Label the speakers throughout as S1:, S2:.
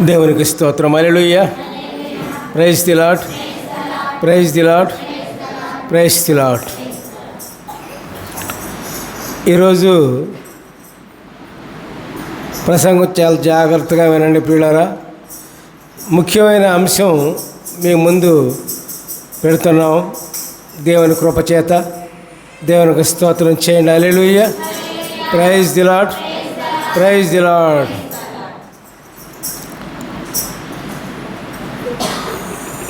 S1: దేవునికి స్తోత్రం. Hallelujah praise the Lord praise the Lord praise the Lord ఈరోజు ప్రసంగం చాలా జాగ్రత్తగా వినండి పిల్లరా ముఖ్యమైన అంశం మీ ముందు పెడుతున్నాం. దేవుని కృపచేత దేవునికి స్తోత్రం చేయండి. Hallelujah praise the Lord praise the Lord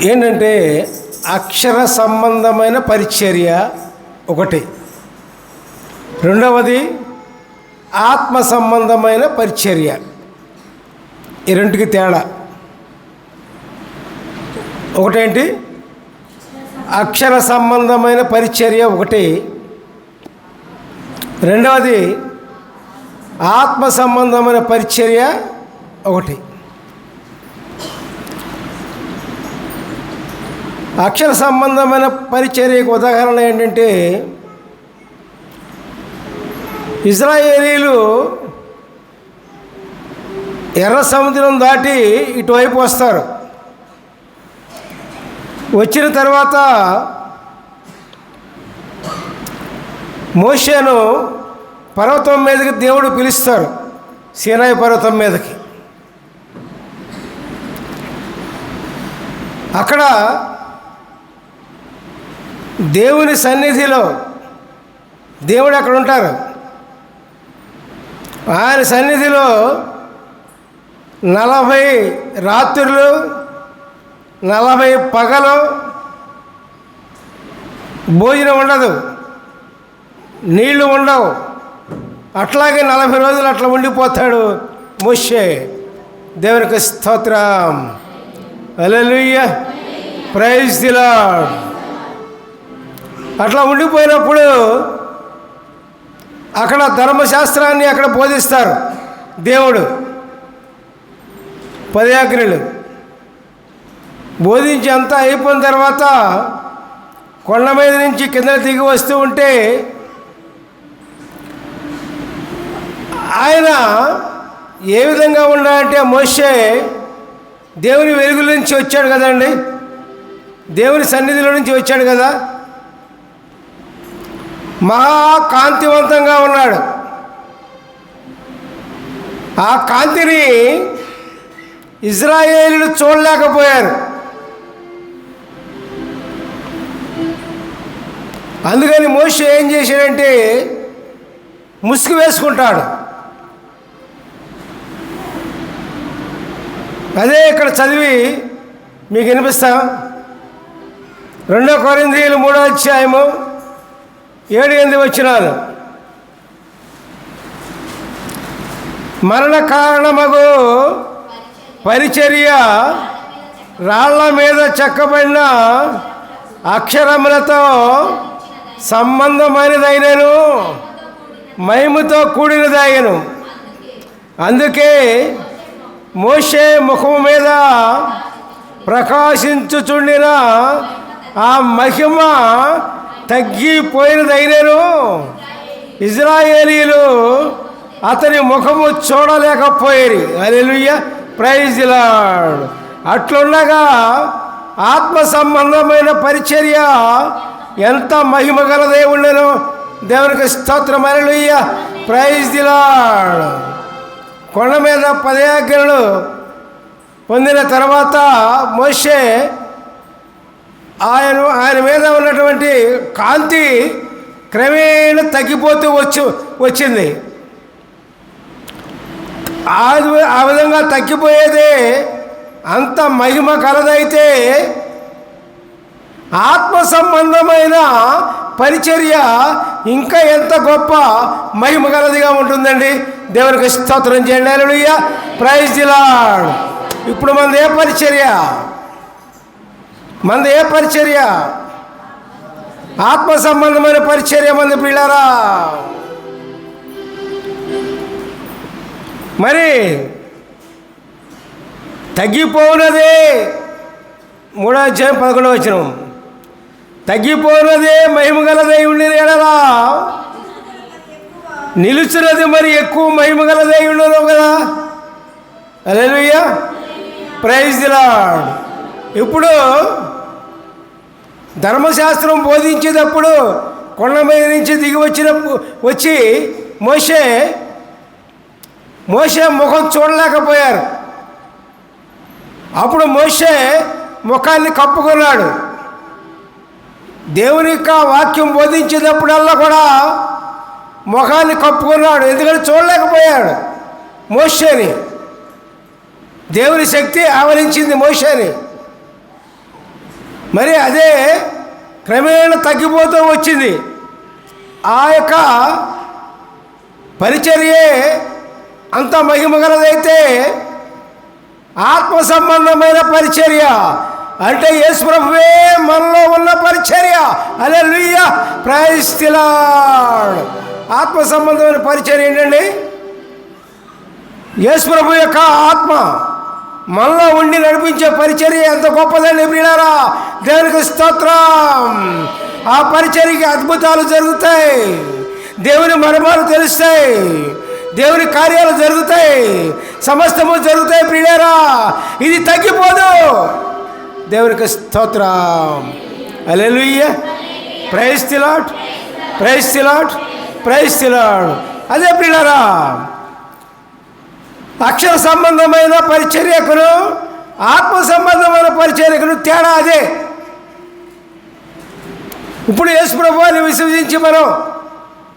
S1: ఏంటంటే అక్షర సంబంధమైన పరిచర్య ఒకటి. రెండవది ఆత్మ సంబంధమైన పరిచర్య. ఈ రెండుకి తేడా. ఒకటేంటి? అక్షర సంబంధమైన పరిచర్య ఒకటి. రెండవది ఆత్మ సంబంధమైన పరిచర్య ఒకటి. అక్షర సంబంధమైన పరిచర్యకు ఉదాహరణ ఏంటంటే ఇజ్రాయేలీలు ఎర్ర సముద్రం దాటి ఇటువైపు వస్తారు. వచ్చిన తర్వాత మోషేను పర్వతం మీదకి దేవుడు పిలుస్తారు సీనాయి పర్వతం మీదకి. అక్కడ దేవుని సన్నిధిలో దేవుడు అక్కడ ఉంటారు. ఆయన సన్నిధిలో నలభై రాత్రులు నలభై పగలు భోజనం ఉండదు. నీళ్ళు ఉండవు. అట్లాగే నలభై రోజులు అట్లా ఉండిపోతాడు మోషే. దేవునికి స్తోత్రం. అలెలుయ్య ప్రైజ్ ది అట్లా ఉండిపోయినప్పుడు అక్కడ ధర్మశాస్త్రాన్ని అక్కడ బోధిస్తారు దేవుడు. పదయాగ్రులు బోధించి అంతా అయిపోయిన తర్వాత కొండ మీద నుంచి కింద దిగి వస్తూ ఉంటే ఆయన ఏ విధంగా ఉండాలంటే మోషే దేవుని వెలుగుల నుంచి వచ్చాడు కదండి. దేవుని సన్నిధిలో నుంచి వచ్చాడు కదా. మహాకాంతివంతంగా ఉన్నాడు. ఆ కాంతిని ఇజ్రాయేలీలు చూడలేకపోయారు. అందుకని మోష ఏం చేశాడంటే ముసుగు వేసుకుంటాడు. అదే ఇక్కడ చదివి మీకు వినిపిస్తాం. రెండో కొరిందీలు మూడో అధ్యాయము ఏడు ఎనిమిది వచ్చినాను మరణ కారణమగు పరిచర్య రాళ్ళ మీద చెక్కబడిన అక్షరములతో సంబంధమైనదైనను మహిమతో కూడినదైనను. అందుకే మోషే ముఖము మీద ప్రకాశించుచుండిన ఆ మహిమ తగ్గిపోయినదైనను ఇజ్రాయేలీలు అతని ముఖము చూడలేకపోయేది. అలెలుయ్య ప్రైజ్ లాడ్ అట్లుండగా ఆత్మ సంబంధమైన పరిచర్య ఎంత మహిమ గలదే ఉండను దేవునికి స్తోత్రం. అలెలుయ్య ప్రైజ్ దిలాడ్ కొండ మీద పదయాజ్ఞలు పొందిన తర్వాత మోషే ఆయన ఆయన మీద ఉన్నటువంటి కాంతి క్రమేణ తగ్గిపోతూ వచ్చి వచ్చింది. ఆ విధంగా తగ్గిపోయేదే అంత మహిమ కలదైతే ఆత్మ సంబంధమైన పరిచర్య ఇంకా ఎంత గొప్ప మహిమ కలదిగా ఉంటుందండి. దేవునికి స్తోత్రం చేయండి. అలలుయ్య ప్రైజ్ దిలాడ్ ఇప్పుడు మనది ఏ పరిచర్య? మనది ఏ పరిచర్య? ఆత్మ సంబంధమైన పరిచర్య మంది పిల్లరా? మరి తగ్గిపోనదే మూడో అధ్యాయం పదకొండవ వచ్చిన తగ్గిపోనదే మహిమ గలదై ఉండేది ఎడలా? నిలుచున్నది మరి ఎక్కువ మహిమ గలదై ఉండదు కదా? అలెలుయ్య ప్రైజ్ దిలాడ్ ఇప్పుడు ధర్మశాస్త్రం బోధించేటప్పుడు కొండ మీద నుంచి దిగి వచ్చిన వచ్చి మోషే మోషే ముఖం చూడలేకపోయారు. అప్పుడు మోషే ముఖాన్ని కప్పుకున్నాడు. దేవుని యొక్క వాక్యం బోధించేటప్పుడల్లా కూడా ముఖాన్ని కప్పుకున్నాడు. ఎందుకంటే చూడలేకపోయాడు మోషేని. దేవుని శక్తి ఆవరించింది మోషేని. మరి అదే క్రమేణా తగ్గిపోతూ వచ్చింది. ఆ యొక్క పరిచర్యే అంత మహిమగలదైతే ఆత్మ సంబంధమైన పరిచర్య. అంటే యేసు ప్రభువే మనలో ఉన్న పరిచర్య. అదే లుయ్య ప్రయస్తిలాడ్ ఆత్మ సంబంధమైన పరిచర్య ఏంటండి? యేసుప్రభు యొక్క ఆత్మ. మనలో ఉండి నడిపించే పరిచర్య ఎంత గొప్పదని ప్రియులారా? దేవునికి స్తోత్రం. ఆ పరిచర్యకి అద్భుతాలు జరుగుతాయి. దేవుని మర్మాలు తెలుస్తాయి. దేవుని కార్యాలు జరుగుతాయి. సమస్తము జరుగుతాయి ప్రియులారా. ఇది తగ్గిపోదు. దేవునికి స్తోత్రం. Hallelujah praise the Lord praise the Lord praise the Lord అదే ప్రియులారా. అక్షర సంబంధమైన పరిచర్యకును ఆత్మ సంబంధమైన పరిచర్యకును తేడా అదే. ఇప్పుడు యేసుప్రభువాన్ని విశ్వసించి మనం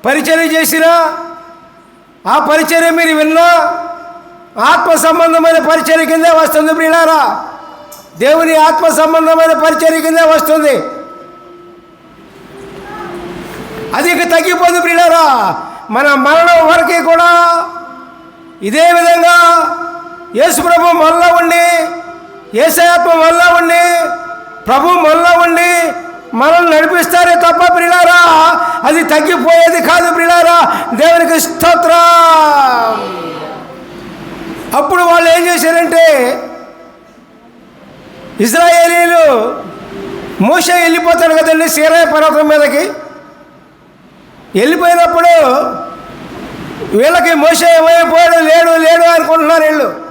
S1: పరిచర్య చేసినా ఆ పరిచర్య మీరు విన్నా ఆత్మ సంబంధమైన పరిచర్య కిందే వస్తుంది ప్రియులారా. దేవుని ఆత్మ సంబంధమైన పరిచర్య కిందే వస్తుంది. అది ఇక తగ్గిపోదు ప్రియులారా. మన మరణం వరకు కూడా ఇదే విధంగా యేసు ప్రభు ఉండి ఏసయాత్మ మళ్ళా ఉండి ప్రభు మనలో ఉండి మనల్ని నడిపిస్తారే తప్ప ప్రిలారా అది తగ్గిపోయేది కాదు ప్రిలారా దేవునికి స్తోత్ర. అప్పుడు వాళ్ళు ఏం చేశారంటే ఇజ్రాయేలీలు మూస వెళ్ళిపోతాడు కదండి సీరాయ పర్వతం మీదకి. వెళ్ళిపోయినప్పుడు వీళ్ళకి మోస ఏమైపోయాడు లేడు లేడు అనుకుంటున్నారు వీళ్ళు.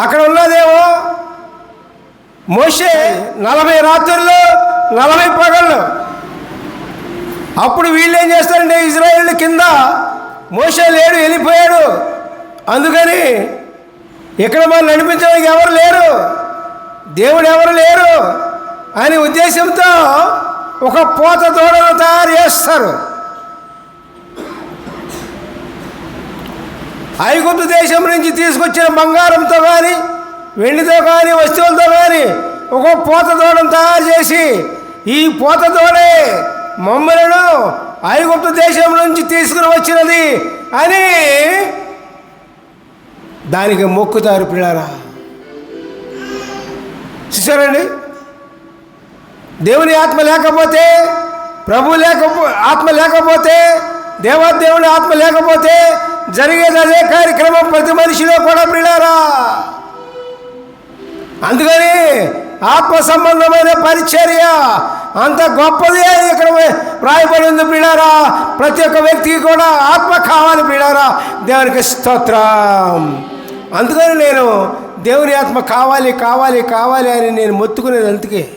S1: అక్కడ ఉన్నదేమో మోసే నలభై రాత్రులు నలభై పగళ్ళు. అప్పుడు వీళ్ళు ఏం చేస్తారంటే ఇజ్రాయేల్ కింద మోసే లేడు వెళ్ళిపోయాడు. అందుకని ఇక్కడ మనం నడిపించడానికి ఎవరు లేరు. దేవుడు ఎవరు లేరు అనే ఉద్దేశంతో ఒక పోత దూడను తయారు చేస్తారు. ఐగుప్తు దేశం నుంచి తీసుకొచ్చిన బంగారంతో కానీ వెండితో కానీ వస్తువులతో కానీ ఒక పోత దూడను తయారు చేసి ఈ పోత దూడే మమ్మలను ఐగుప్తు దేశం నుంచి తీసుకుని వచ్చినది అని దానికి మొక్కుతారు పిల్లరా. చూసారండి దేవుని ఆత్మ లేకపోతే ప్రభు లేకపో ఆత్మ లేకపోతే దేవాదేవుని ఆత్మ లేకపోతే జరిగేది అదే కార్యక్రమం ప్రతి మనిషిలో కూడా ప్రిలారా అందుకని ఆత్మ సంబంధమైన పరిచర్య అంత గొప్పది అని ఇక్కడ రాయబడి ఉంది ప్రిడారా ప్రతి ఒక్క వ్యక్తికి కూడా ఆత్మ కావాలి ప్రిడారా దేవునికి స్తోత్రం. అందుకని నేను దేవుని ఆత్మ కావాలి కావాలి కావాలి అని నేను మొత్తుకునేది అందుకే.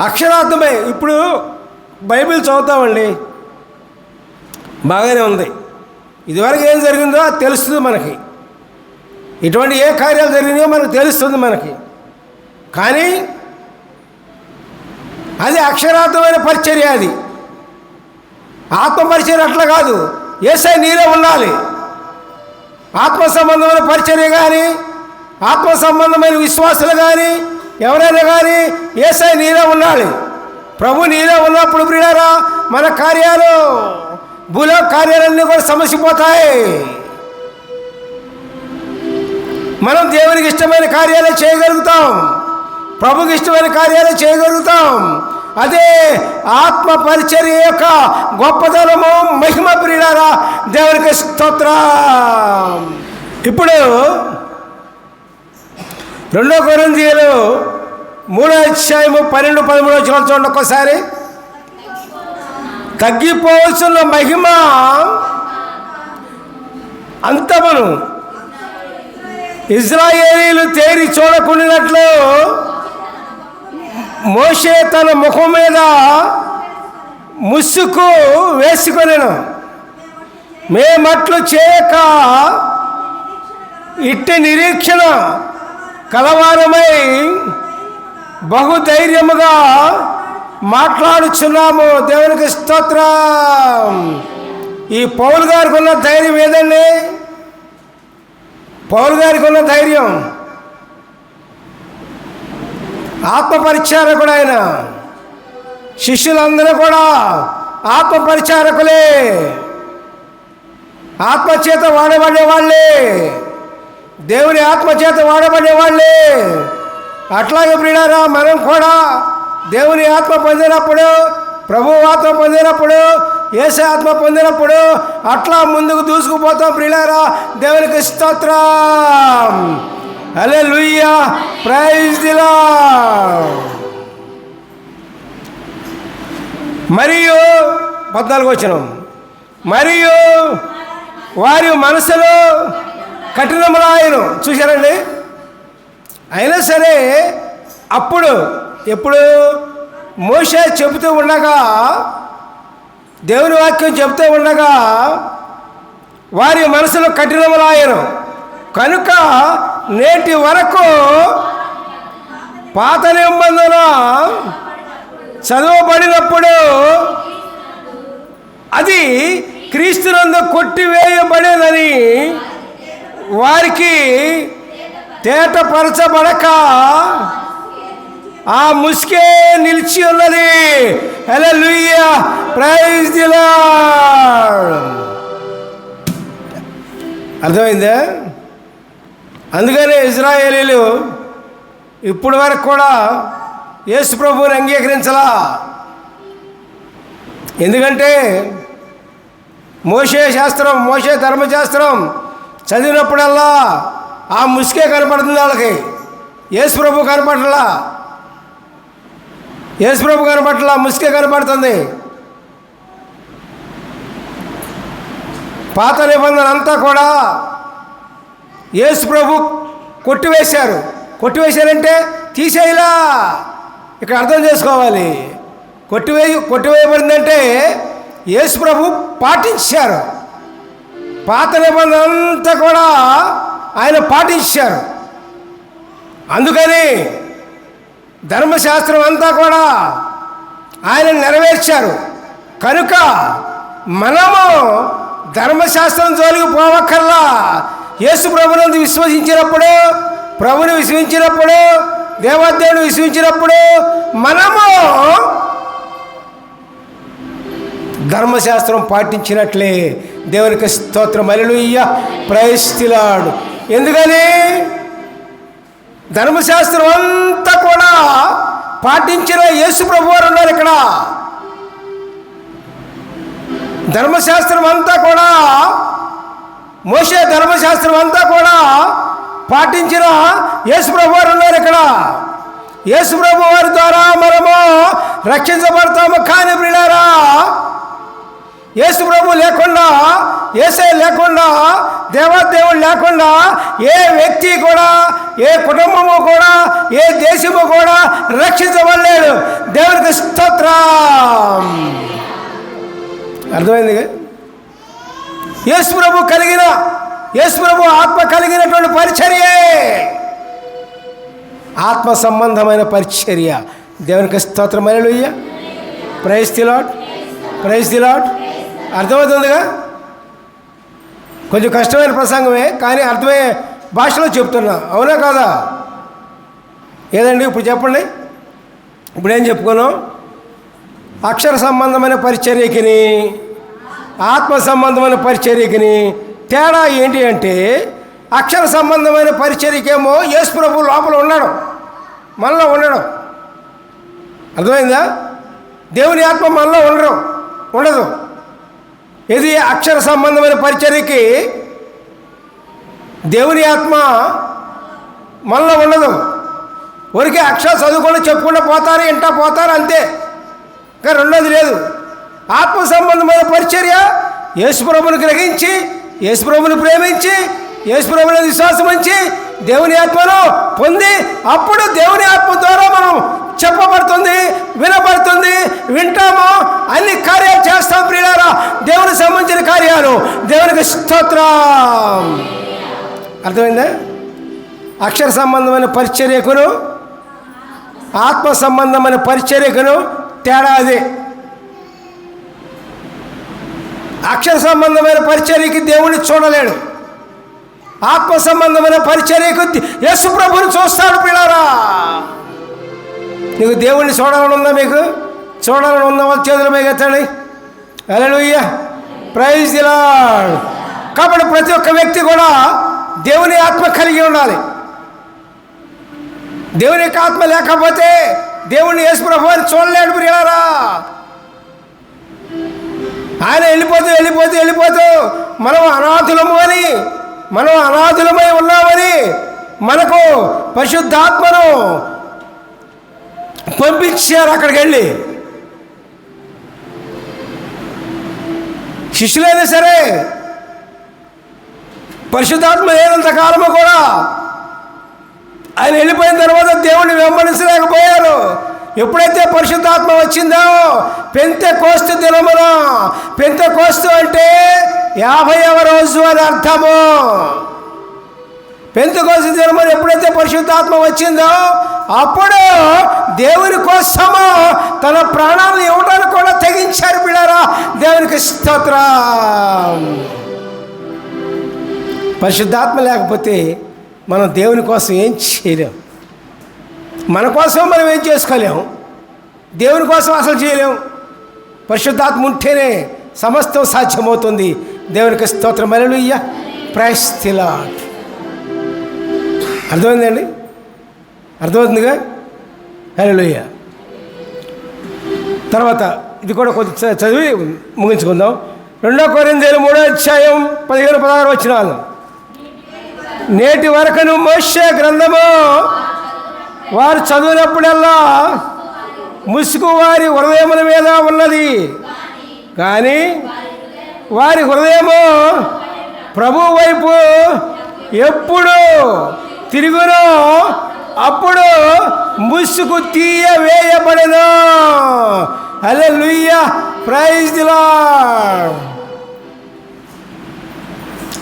S1: అక్షరార్థమే. ఇప్పుడు బైబిల్ చదువుతామండి. బాగానే ఉంది. ఇదివరకు ఏం జరిగిందో అది తెలుస్తుంది మనకి. ఇటువంటి ఏ కార్యాలు జరిగినాయో మనకు తెలుస్తుంది మనకి. కానీ అది అక్షరార్థమైన పరిచర్య అది. ఆత్మపరిచర్య అట్లా కాదు. ఏసై నీలో ఉండాలి. ఆత్మ సంబంధమైన పరిచర్య కానీ ఆత్మ సంబంధమైన విశ్వాసులు కానీ ఎవరైనా కానీ ఏసై నీలో ఉండాలి. ప్రభు నీలో ఉన్నప్పుడు ప్రియారా మన కార్యాలు భూలో కార్యాలన్నీ కూడా సమసిపోతాయి మనం దేవునికి ఇష్టమైన కార్యాలు చేయగలుగుతాం. ప్రభుకి ఇష్టమైన కార్యాలు చేయగలుగుతాం. అదే ఆత్మ పరిచర్య యొక్క గొప్పతనము మహిమ ప్రియులారా దేవునికి స్తోత్ర. ఇప్పుడు రెండో కొరిందీయులు మూడో అధ్యాయము పన్నెండు పదమూడు వచ్చిన చూడండి ఒక్కసారి. తగ్గిపోవలసిన మహిమ అంతమును. ఇజ్రాయేలీలు తేరి చూడకుండినట్లు మోషే తన ముఖం మీద ముసుకు వేసుకొనెను. మేమట్లు చేయక ఇట్టి నిరీక్షణ కలవారమై బహుధైర్యముగా మాట్లాడుచున్నాము. దేవునికి స్తోత్రం. ఈ పౌల్ గారికి ఉన్న ధైర్యం ఏదండి? పౌల్ గారికి ఉన్న ధైర్యం. ఆత్మపరిచారకుడు ఆయన. శిష్యులందరూ కూడా ఆత్మపరిచారకులే ఆత్మచేత వాడబడేవాళ్ళే దేవుని ఆత్మచేత వాడబడేవాళ్ళే అట్లాగే ప్రియుడారా మనం కూడా దేవుని ఆత్మ పొందినప్పుడు ప్రభు ఆత్మ పొందినప్పుడు ఏసే ఆత్మ పొందినప్పుడు అట్లా ముందుకు దూసుకుపోతాం ప్రియులారా. దేవునికి స్తోత్రం. అలే లుయ్యా ప్రైజ్ దిలా మరియు పద్నాలుగు వచ్చిన మరియు వారి మనసులో కఠినములాయను చూశారండి? అయినా సరే అప్పుడు ఎప్పుడు మోషే చెబుతూ ఉండగా దేవుని వాక్యం చెబుతూ ఉండగా వారి మనసులో కఠినములాయను కనుక నేటి వరకు పాత నిబంధన చదవబడినప్పుడు అది క్రీస్తునందు కొట్టివేయబడేదని వారికి తేటపరచబడక ఆ ముసుకే నిలిచి ఉన్నది. హలో లూయ ప్రైజ్ దిలా అర్థమైందా? అందుకనే ఇజ్రాయేలీలు ఇప్పటి వరకు కూడా యేసు ప్రభువుని అంగీకరించలా. ఎందుకంటే మోషే శాస్త్రం మోషే ధర్మశాస్త్రం చదివినప్పుడల్లా ఆ ముసుకే కనపడుతుంది వాళ్ళకి. యేసు ప్రభు కనపడలా. యేసుప్రభు ప్రభు కనపడలా ముసుకే కనపడుతుంది. పాత నిబంధన అంతా కూడా యేసుప్రభు కొట్టివేశారు. కొట్టివేశారంటే తీసేయలా. ఇక్కడ అర్థం చేసుకోవాలి. కొట్టివేయ కొట్టివేయబడిందంటే యేసుప్రభు పాటించారు. పాత నిబంధన అంతా కూడా ఆయన పాటించారు. అందుకని ధర్మశాస్త్రం అంతా కూడా ఆయన నెరవేర్చారు. కనుక మనము ధర్మశాస్త్రం జోలికి పోవక్కర్లా. యేసు ప్రభునందు విశ్వసించినప్పుడు ప్రభుని విశ్వసించినప్పుడు దేవదేవుని విశ్వించినప్పుడు మనము ధర్మశాస్త్రం పాటించినట్లే. దేవునికి స్తోత్రం. అలలుయ్య ప్రయస్తిలాడు ఎందుకని? ధర్మశాస్త్రం అంతా కూడా పాటించిన యేసు ప్రభు వారు ఉన్నారు ఇక్కడ. ధర్మశాస్త్రం అంతా కూడా మోసే ధర్మశాస్త్రం అంతా కూడా పాటించిన యేసు ప్రభు వారు ఉన్నారు ఇక్కడ. యేసు ప్రభు వారి ద్వారా మనము రక్షించబడతాము కానీ ప్రియులారా యేసు ప్రభు లేకుండా ఏసే లేకుండా దేవాదేవుడు లేకుండా ఏ వ్యక్తి కూడా ఏ కుటుంబము కూడా ఏ దేశము కూడా రక్షించబడలేడు దేవునికి స్తోత్రం. అర్థమైంది యేసు ప్రభు కలిగిన యేసు ప్రభు ఆత్మ కలిగినటువంటి పరిచర్యే. ఆత్మ సంబంధమైన పరిచర్య. దేవునికి స్తోత్రమైన లొయ్య ప్రైజ్ ది లాట్ ప్రైజ్ అర్థమవుతుందిగా? కొంచెం కష్టమైన ప్రసంగమే కానీ అర్థమయ్యే భాషలో చెప్తున్నా. అవునా కాదా? ఏదండి? ఇప్పుడు చెప్పండి. ఇప్పుడు ఏం చెప్పుకున్నాం? అక్షర సంబంధమైన పరిచర్యకిని ఆత్మ సంబంధమైన పరిచర్యకిని తేడా ఏంటి అంటే అక్షర సంబంధమైన పరిచర్యకేమో యేసు ప్రభు లోపల ఉన్నాడు మనలో ఉండడం. అర్థమైందా? దేవుని ఆత్మ మనలో ఉండడం ఉండదు. ఇది అక్షర సంబంధమైన పరిచర్యకి దేవుని ఆత్మ మనలో ఉండదు. ఊరికే అక్షర చదువుకుండా చెప్పుకుంటూ పోతారు ఇంటా పోతారు అంతే. ఇంకా రెండోది లేదు. ఆత్మ సంబంధమైన పరిచర్య యేసుప్రభుని గ్రహించి యేసుప్రభుని ప్రేమించి యేసుప్రభుని విశ్వాసం ఉంచి దేవుని ఆత్మను పొంది అప్పుడు దేవుని ఆత్మ ద్వారా మనం చెప్పబడుతుంది వినబడుతుంది వింటాము. అన్ని కార్యాలు చేస్తాం ప్రియారా దేవునికి సంబంధించిన కార్యాలు. దేవునికి స్తోత్రం. అర్థమైందా? అక్షర సంబంధమైన పరిచర్యకును ఆత్మ సంబంధమైన పరిచర్యకును తేడా అది. అక్షర సంబంధమైన పరిచర్యకి దేవుణ్ణి చూడలేడు. ఆత్మ సంబంధమైన పరిచర్యకు యేసు ప్రభుని చూస్తాడు పిల్లరా నీకు దేవుణ్ణి చూడాలని ఉందా మీకు? చూడాలని ఉందా వాళ్ళ చేతుల మీద ఎత్తండి. అలలుయ్య ప్రైజ్ ఇలా కాబట్టి ప్రతి ఒక్క వ్యక్తి కూడా దేవుని ఆత్మ కలిగి ఉండాలి. దేవుని యొక్క ఆత్మ లేకపోతే దేవుణ్ణి యేసు ప్రభుని చూడలేడు ప్రియారా ఆయన వెళ్ళిపోతూ వెళ్ళిపోతూ వెళ్ళిపోతూ మనం అనాథులము అని మనం అనాథులమై ఉన్నామని మనకు పరిశుద్ధాత్మను పంపించారు అక్కడికి వెళ్ళి శిష్యులైనా సరే పరిశుద్ధాత్మ లేనంత కాలము కూడా ఆయన వెళ్ళిపోయిన తర్వాత దేవుణ్ణి వెంబడించలేకపోయారు. ఎప్పుడైతే పరిశుద్ధాత్మ వచ్చిందో పెంత కోస్తు దినమున పెంత కోస్తు అంటే యాభైవ రోజు అని అర్థము. పెంత కోస్తు దినమున ఎప్పుడైతే పరిశుద్ధాత్మ వచ్చిందో అప్పుడు దేవుని కోసము తన ప్రాణాలను ఇవ్వడానికి కూడా తెగించారు బిడారా దేవునికి స్తోత్ర. పరిశుద్ధాత్మ లేకపోతే మనం దేవుని కోసం ఏం చేయలేం. మన కోసం మనం ఏం చేసుకోలేము దేవుని కోసం అసలు చేయలేము పరిశుద్ధాత్మ ఉంటేనే సమస్తం సాధ్యమవుతుంది. దేవునికి స్తోత్రం. అలలుయ్య ప్రైస్తిలా అర్థమైందండి? అర్థమవుతుందిగా? హలోయ తర్వాత ఇది కూడా కొద్ది చదివి ముగించుకుందాం. రెండో కొరిందేలు మూడో అధ్యాయం పదిహేను పదహారు వచ్చిన నేటి వరకును మోసే గ్రంథము వారు చదివినప్పుడల్లా ముసుగు వారి హృదయముల మీద ఉన్నది. కానీ వారి హృదయము ప్రభు వైపు ఎప్పుడు తిరుగునో అప్పుడు ముసుగు తీయ వేయబడదు అదే లుయ్య ప్రైజ్ దిలా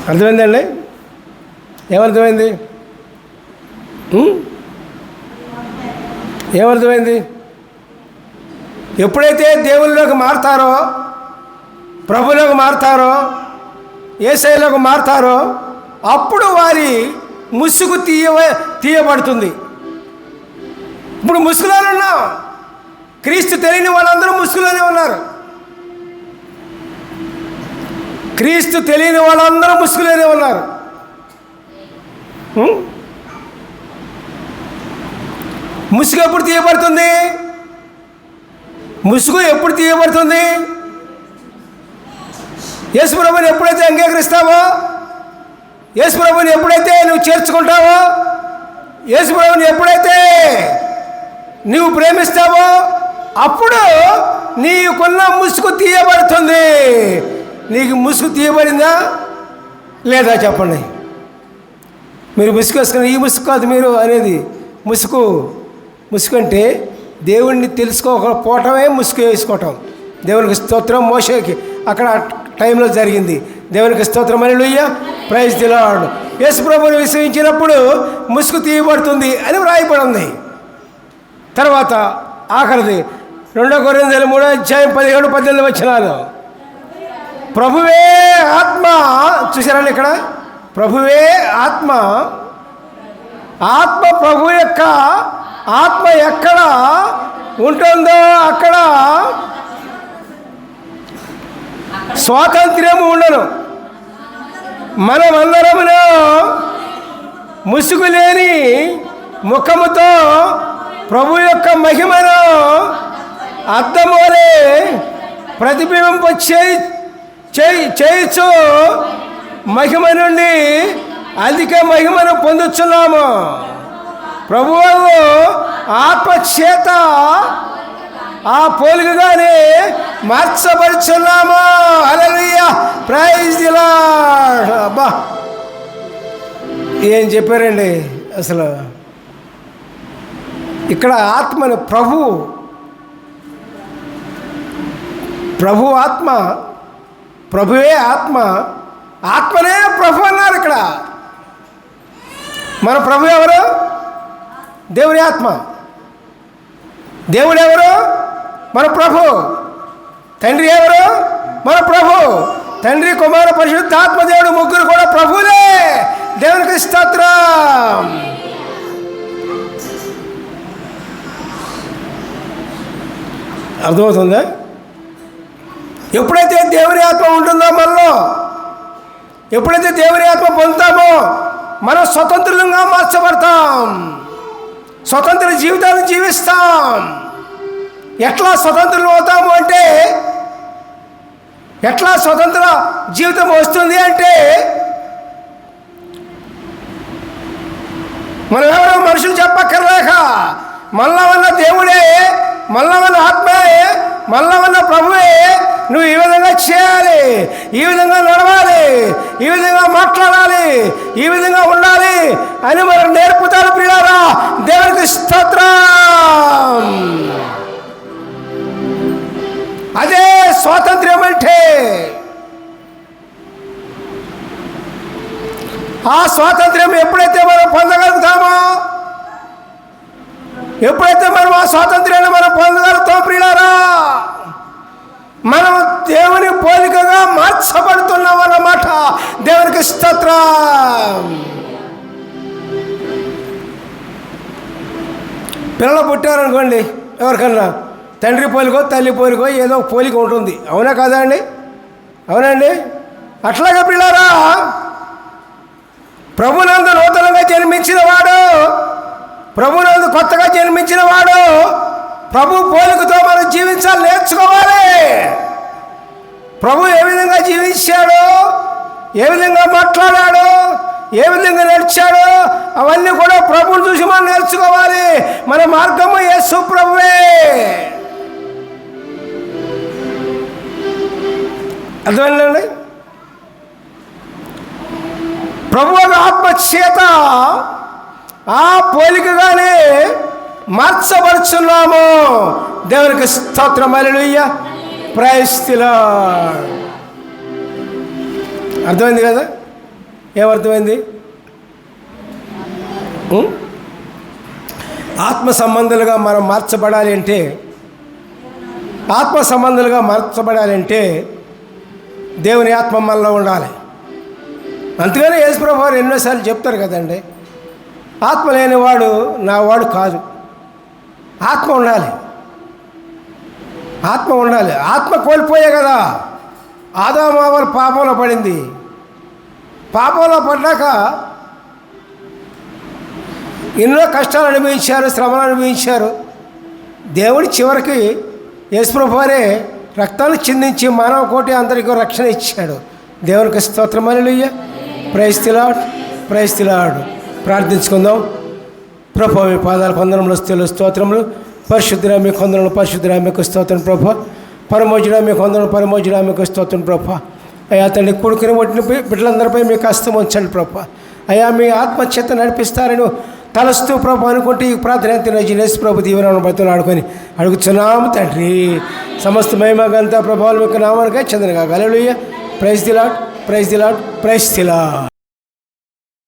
S1: అర్థమైందండి? ఏమర్థమైంది? ఏమర్థమైంది? ఎప్పుడైతే దేవుళ్ళలోకి మారుతారో ప్రభులోకి మారుతారో ఏసైలోకి మారుతారో అప్పుడు వారి ముసుగు తీయ తీయబడుతుంది. ఇప్పుడు ముసుగులోనే ఉన్నాం. క్రీస్తు తెలియని వాళ్ళందరూ ముసుగులోనే ఉన్నారు. క్రీస్తు తెలియని వాళ్ళందరూ ముసుగులోనే ఉన్నారు. ముసుగు ఎప్పుడు తీయబడుతుంది? ముసుగు ఎప్పుడు తీయబడుతుంది? యేసుప్రభుని ఎప్పుడైతే అంగీకరిస్తావో యేసుప్రభుని ఎప్పుడైతే నువ్వు చేర్చుకుంటావో యేసుప్రభుని ఎప్పుడైతే నువ్వు ప్రేమిస్తావో అప్పుడు నీకున్న ముసుగు తీయబడుతుంది. నీకు ముసుగు తీయబడిందా? లేదా చెప్పండి. మీరు ముసుగు వేసుకుని ఈ ముసుగు కాదు మీరు అనేది ముసుగు ముసుగు అంటే దేవుణ్ణి తెలుసుకోకపోవటమే ముసుగు వేసుకోవటం. దేవునికి స్తోత్రం మోసకి అక్కడ టైంలో జరిగింది. దేవునికి స్తోత్రం. అని ప్రైజ్ దిలాడు యేసు ప్రభుని విశ్వసించినప్పుడు ముసుగు తీయబడుతుంది అని వ్రాయబడింది. తర్వాత ఆఖరిది రెండో కొరిందల మూడో అధ్యాయం పదిహేడు పద్దెనిమిది వచ్చినాను ప్రభువే ఆత్మ చూసారండి ఇక్కడ? ప్రభువే ఆత్మ. ఆత్మ ప్రభు యొక్క ఆత్మ ఎక్కడ ఉంటుందో అక్కడ స్వాతంత్ర్యము ఉండను మనమందరమును ముసుగు లేని ముఖముతో ప్రభు యొక్క మహిమను అద్దమోలే ప్రతిబింబింపు చేయి చేయి చేయొచ్చు మహిమ నుండి అధిక మహిమను పొందుతున్నాము ప్రభువు ఆత్మచేత ఆ పోలికగానే మార్చబడుచున్నాము. అలలుయ్య ప్రైజ్ అబ్బా. ఏం చెప్పారండి అసలు? ఇక్కడ ఆత్మని ప్రభు ప్రభు ఆత్మ ప్రభువే ఆత్మ ఆత్మనే ప్రభు అన్నారు ఇక్కడ. మన ప్రభు ఎవరు? దేవుని ఆత్మ. దేవుడు ఎవరు? మన ప్రభు. తండ్రి ఎవరు? మన ప్రభు. తండ్రి కుమార పరిశుద్ధాత్మ దేవుడు ముగ్గురు కూడా ప్రభులే దేవునికి స్తోత్రం. అర్థమవుతుందా? ఎప్పుడైతే దేవుని ఆత్మ ఉంటుందో మనలో ఎప్పుడైతే దేవుని ఆత్మ పొందుతామో మనం స్వతంత్రంగా మార్చబడతాం. స్వతంత్ర జీవితాన్ని జీవిస్తాం. ఎట్లా స్వతంత్రం అవుతాము అంటే ఎట్లా స్వతంత్ర జీవితం వస్తుంది అంటే మనం ఎవరో మనుషులు చెప్పక్కర్లేక మళ్ళా ఉన్న దేవుడే మళ్ళా ఉన్న ఆత్మయే మళ్ళా ఉన్న ప్రభువే నువ్వు ఈ విధంగా చేయాలి ఈ విధంగా నడవాలి ఈ విధంగా మాట్లాడాలి ఈ విధంగా ఉండాలి అని మనం నేర్పుతారు ప్రియారా దేవునికి స్తోత్రం. అదే స్వాతంత్ర్యం అంటే. ఆ స్వాతంత్ర్యం ఎప్పుడైతే మనం పొందగలుగుతామో ఎప్పుడైతే మనం ఆ స్వాతంత్ర్యాన్ని మనం పొందగలుగుతాం ప్రియులారా మనం దేవుని పోలికగా మార్చబడుతున్నాం అన్నమాట. దేవునికి స్తోత్రం. పిల్లలు పుట్టారనుకోండి ఎవరికన్నా తండ్రి పోలికో తల్లి పోలికో ఏదో పోలిక ఉంటుంది అవునా కాదా అండి? అవునండి అట్లాగే పిల్లారా ప్రభునందు నూతనంగా జన్మించిన వాడు ప్రభునందు కొత్తగా జన్మించిన వాడు ప్రభు పోలికతో మనం జీవించాలి నేర్చుకోవాలి. ప్రభు ఏ విధంగా జీవించాడు? ఏ విధంగా మాట్లాడాడు? ఏ విధంగా నడిచాడు? అవన్నీ కూడా ప్రభుని చూసి మనం నేర్చుకోవాలి. మన మార్గము యేసు ప్రభువే. అర్థమైందండి ప్రభు యొక్క ఆత్మ చేత ఆ పోలికగానే మార్చబడుచున్నాము. దేవునికి స్తోత్రం అలెలుయ్య ప్రయస్తిలో అర్థమైంది కదా? ఏమర్థమైంది? ఆత్మ సంబంధాలుగా మనం మార్చబడాలి అంటే ఆత్మ సంబంధాలుగా మార్చబడాలంటే దేవుని ఆత్మ మనలో ఉండాలి. అందుకనే యేసుప్రభు వారు ఎన్నోసార్లు చెప్తారు కదండి ఆత్మ లేనివాడు నా వాడు కాదు. ఆత్మ ఉండాలి. ఆత్మ ఉండాలి. ఆత్మ కోల్పోయే కదా. ఆదామావల పాపంలో పడింది. పాపంలో పడ్డాక ఎన్నో కష్టాలు అనుభవించారు శ్రమలు అనుభవించారు. దేవుడు చివరికి యేసుప్రభు వారే రక్తాన్ని చిందించి మానవ కోటి అందరికీ రక్షణ ఇచ్చాడు. దేవునికి స్తోత్రమలుయ్య ప్రైస్తిలాడు ప్రైస్తిలాడు ప్రార్థించుకుందాం. ప్రభా మీ పాదాల కొందరంలో స్థితులు స్తోత్రములు. పరిశుద్ధురా మీ కొందరంలో పరిశుద్ధురా మీకు స్తోత్రం ప్రభు. పరమోజుడా మీ కొందరం పరమోజుడా మీకు స్తోత్రం ప్రభు. అయ్యా తండ్రి కొడుకుని ఒట్టిన బిడ్డలందరిపై మీకు హస్తం ఉంచండి ప్రభు. అయ్యా మీ ఆత్మచేత నడిపిస్తారని తలస్తూ ప్రభు అనుకుంటే ఈ ప్రార్థన ఎంత నేసు ప్రభు దీవెన బతులు ఆడుకొని అడుగుతున్నాము తండ్రి. సమస్త మహిమ గంత యొక్క మీకు నామానికే చంద్రగా గలలుయ్య praise the Lord praise the Lord praise the Lord